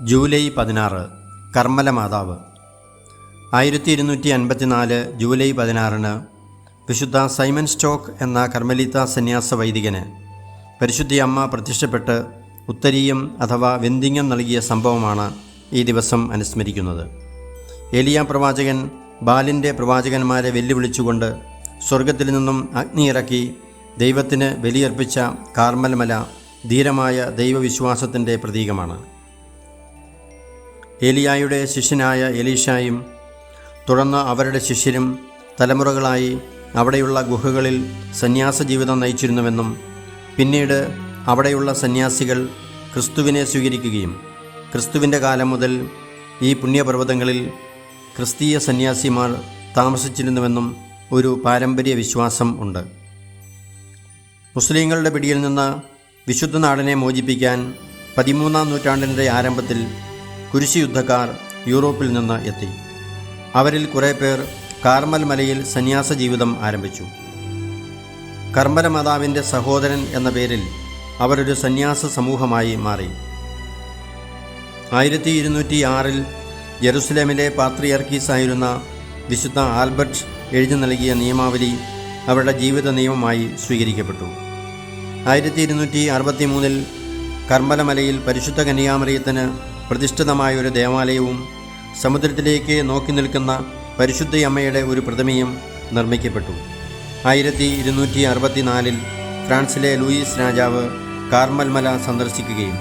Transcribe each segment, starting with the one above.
July പതിനാറ് കർമ്മല മാതാവ്. ആയിരത്തി ഇരുന്നൂറ്റി അൻപത്തിനാല് ജൂലൈ പതിനാറിന് വിശുദ്ധ സൈമൻ സ്റ്റോക്ക് എന്ന കർമ്മലീത്ത സന്യാസ വൈദികന് പരിശുദ്ധി അമ്മ പ്രത്യക്ഷപ്പെട്ട് ഉത്തരീയം അഥവാ വെന്തിങ്ങം നൽകിയ സംഭവമാണ് ഈ ദിവസം അനുസ്മരിക്കുന്നത്. ഏലിയ പ്രവാചകൻ ബാലിന്റെ പ്രവാചകന്മാരെ വെല്ലുവിളിച്ചുകൊണ്ട് സ്വർഗത്തിൽ നിന്നും അഗ്നി അഗ്നിയിറക്കി ദൈവത്തിന് ബലിയർപ്പിച്ച കാർമൽമല ധീരമായ ദൈവവിശ്വാസത്തിന്റെ പ്രതീകമാണ്. ഏലിയായുടെ ശിഷ്യനായ എലീഷായും തുടർന്ന് അവരുടെ ശിഷ്യരും തലമുറകളായി അവിടെയുള്ള ഗുഹകളിൽ സന്യാസ ജീവിതം നയിച്ചിരുന്നുവെന്നും പിന്നീട് അവിടെയുള്ള സന്യാസികൾ ക്രിസ്തുവിനെ സ്വീകരിക്കുകയും ക്രിസ്തുവിന്റെ കാലം മുതൽ ഈ പുണ്യപർവതങ്ങളിൽ ക്രിസ്തീയ സന്യാസിമാർ താമസിച്ചിരുന്നുവെന്നും ഒരു പാരമ്പര്യ വിശ്വാസം ഉണ്ട്. മുസ്ലിങ്ങളുടെ പിടിയിൽ നിന്ന് വിശുദ്ധ നാടിനെ മോചിപ്പിക്കാൻ പതിമൂന്നാം നൂറ്റാണ്ടിന്റെ ആരംഭത്തിൽ കുരിശി യുദ്ധക്കാർ യൂറോപ്പിൽ നിന്ന് എത്തി. അവരിൽ കുറേ പേർ കാർമൽ മലയിൽ സന്യാസ ജീവിതം ആരംഭിച്ചു. കർമ്മല മാതാവിന്റെ സഹോദരൻ എന്ന പേരിൽ അവരൊരു സന്യാസ സമൂഹമായി മാറി. ആയിരത്തി ഇരുന്നൂറ്റി ആറിൽ ജെറുസലേമിലെ പാത്രിയർക്കീസായിരുന്ന വിശുദ്ധ ആൽബർട്ട് എഴുതി നൽകിയ നിയമാവലി അവരുടെ ജീവിത നിയമമായി സ്വീകരിക്കപ്പെട്ടു. ആയിരത്തി ഇരുന്നൂറ്റി അറുപത്തി മൂന്നിൽ കർമ്മലമലയിൽ പരിശുദ്ധ കന്യാമറിയത്തിന് പ്രതിഷ്ഠിതമായ ഒരു ദേവാലയവും സമുദ്രത്തിലേക്ക് നോക്കി നിൽക്കുന്ന പരിശുദ്ധയമ്മയുടെ ഒരു പ്രതിമയും നിർമ്മിക്കപ്പെട്ടു. ആയിരത്തി ഇരുന്നൂറ്റി അറുപത്തിനാലിൽ ഫ്രാൻസിലെ ലൂയിസ് രാജാവ് കാർമൽമല സന്ദർശിക്കുകയും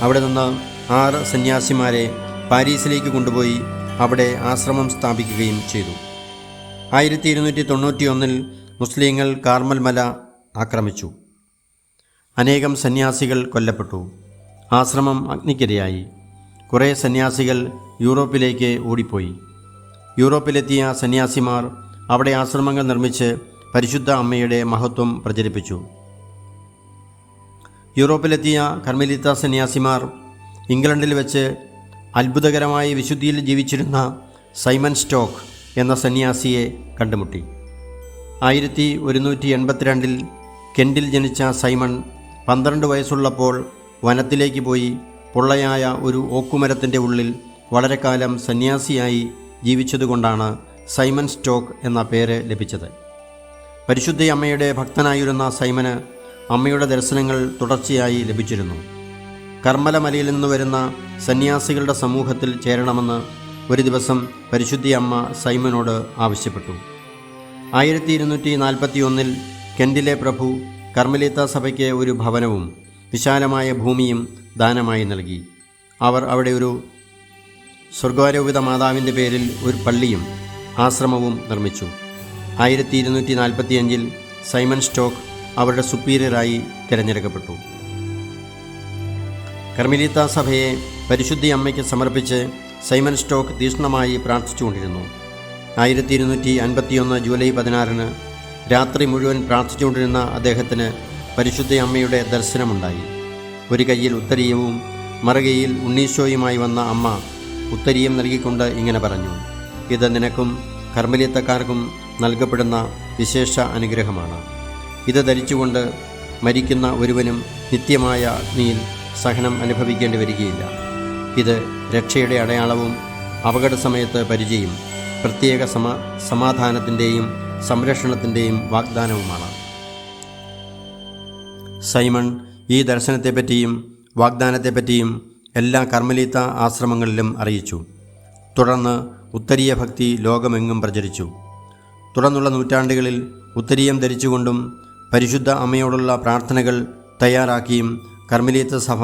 അവിടെ നിന്ന് ആറ് സന്യാസിമാരെ പാരീസിലേക്ക് കൊണ്ടുപോയി അവിടെ ആശ്രമം സ്ഥാപിക്കുകയും ചെയ്തു. ആയിരത്തി ഇരുന്നൂറ്റി തൊണ്ണൂറ്റി ഒന്നിൽ മുസ്ലിങ്ങൾ കാർമൽമല ആക്രമിച്ചു. അനേകം സന്യാസികൾ കൊല്ലപ്പെട്ടു. ആശ്രമം അഗ്നിക്കിരയായി. കുറേ സന്യാസികൾ യൂറോപ്പിലേക്ക് ഓടിപ്പോയി. യൂറോപ്പിലെത്തിയ സന്യാസിമാർ അവിടെ ആശ്രമങ്ങൾ നിർമ്മിച്ച് പരിശുദ്ധ അമ്മയുടെ മഹത്വം പ്രചരിപ്പിച്ചു. യൂറോപ്പിലെത്തിയ കർമ്മലിത്ത സന്യാസിമാർ ഇംഗ്ലണ്ടിൽ വെച്ച് അത്ഭുതകരമായി വിശുദ്ധിയിൽ ജീവിച്ചിരുന്ന സൈമൺ സ്റ്റോക്ക് എന്ന സന്യാസിയെ കണ്ടുമുട്ടി. ആയിരത്തി ഒരുന്നൂറ്റി എൺപത്തിരണ്ടിൽ കെൻഡിൽ ജനിച്ച സൈമൺ പന്ത്രണ്ട് വയസ്സുള്ളപ്പോൾ വനത്തിലേക്ക് പോയി പൊള്ളയായ ഒരു ഓക്കുമരത്തിന്റെ ഉള്ളിൽ വളരെ കാലം സന്യാസിയായി ജീവിച്ചതുകൊണ്ടാണ് സൈമൺ സ്റ്റോക്ക് എന്ന പേര് ലഭിച്ചത്. പരിശുദ്ധ അമ്മയുടെ ഭക്തനായിരുന്ന സൈമന് അമ്മയുടെ ദർശനങ്ങൾ തുടർച്ചയായി ലഭിച്ചിരുന്നു. കർമ്മലമലയിൽ നിന്ന് വരുന്ന സന്യാസികളുടെ സമൂഹത്തിൽ ചേരണമെന്ന് ഒരു ദിവസം പരിശുദ്ധി അമ്മ സൈമനോട് ആവശ്യപ്പെട്ടു. ആയിരത്തി ഇരുന്നൂറ്റി നാൽപ്പത്തി ഒന്നിൽ കെൻഡിലെ പ്രഭു കർമ്മലീത്ത സഭയ്ക്ക് ഒരു ഭവനവും വിശാലമായ ഭൂമിയും ദാനമായി നൽകി. അവർ അവിടെ ഒരു സ്വർഗാരോപിത മാതാവിന്റെ പേരിൽ ഒരു പള്ളിയും ആശ്രമവും നിർമ്മിച്ചു. ആയിരത്തി ഇരുന്നൂറ്റി നാൽപ്പത്തിയഞ്ചിൽ സൈമൺ സ്റ്റോക്ക് അവരുടെ സുപ്പീരിയറായി തിരഞ്ഞെടുക്കപ്പെട്ടു. കർമ്മിലീത്ത സഭയെ പരിശുദ്ധി അമ്മയ്ക്ക് സമർപ്പിച്ച് സൈമൺ സ്റ്റോക്ക് തീഷ്ണമായി പ്രാർത്ഥിച്ചുകൊണ്ടിരുന്നു. ആയിരത്തി ഇരുന്നൂറ്റി അൻപത്തിയൊന്ന് ജൂലൈ പതിനാറിന് രാത്രി മുഴുവൻ പ്രാർത്ഥിച്ചുകൊണ്ടിരുന്ന അദ്ദേഹത്തിന് പരിശുദ്ധ അമ്മയുടെ ദർശനമുണ്ടായി. ഒരു കയ്യിൽ ഉത്തരീയവും മറുകയിൽ ഉണ്ണീശോയുമായി വന്ന അമ്മ ഉത്തരീയം നൽകിക്കൊണ്ട് ഇങ്ങനെ പറഞ്ഞു ഇത് നിനക്കും കർമ്മലിയത്തക്കാർക്കും നൽകപ്പെടുന്ന വിശേഷ അനുഗ്രഹമാണ്. ഇത് ധരിച്ചുകൊണ്ട് മരിക്കുന്ന ഒരുവനും നിത്യമായ അഗ്നിയിൽ സഹനം അനുഭവിക്കേണ്ടി വരികയില്ല. ഇത് രക്ഷയുടെ അടയാളവും അപകട സമയത്ത് പരിചയം പ്രത്യേക സമ സമാധാനത്തിന്റെയും സംരക്ഷണത്തിന്റെയും വാഗ്ദാനവുമാണ്. സൈമൺ ഈ ദർശനത്തെപ്പറ്റിയും വാഗ്ദാനത്തെപ്പറ്റിയും എല്ലാ കർമ്മലീത്ത ആശ്രമങ്ങളിലും അറിയിച്ചു. തുടർന്ന് ഉത്തരീയ ഭക്തി ലോകമെങ്ങും പ്രചരിച്ചു. തുടർന്നുള്ള നൂറ്റാണ്ടുകളിൽ ഉത്തരീയം ധരിച്ചുകൊണ്ടും പരിശുദ്ധ അമ്മയോടുള്ള പ്രാർത്ഥനകൾ തയ്യാറാക്കിയും കർമ്മലീത്ത സഭ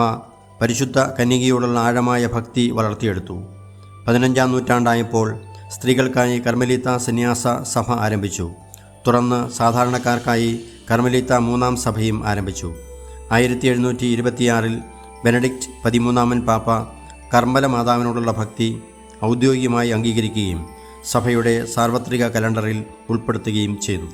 പരിശുദ്ധ കന്യകയോടുള്ള ആഴമായ ഭക്തി വളർത്തിയെടുത്തു. പതിനഞ്ചാം നൂറ്റാണ്ടായപ്പോൾ സ്ത്രീകൾക്കായി കർമ്മലീത്ത സന്യാസ സഭ ആരംഭിച്ചു. തുടർന്ന് സാധാരണക്കാർക്കായി കർമ്മലീത്ത മൂന്നാം സഭയും ആരംഭിച്ചു. ആയിരത്തി എഴുന്നൂറ്റി ഇരുപത്തിയാറിൽ ബെനഡിക്റ്റ് പതിമൂന്നാമൻ പാപ്പ കർമ്മല മാതാവിനോടുള്ള ഭക്തി ഔദ്യോഗികമായി അംഗീകരിക്കുകയും സഭയുടെ സാർവത്രിക കലണ്ടറിൽ ഉൾപ്പെടുത്തുകയും ചെയ്തു.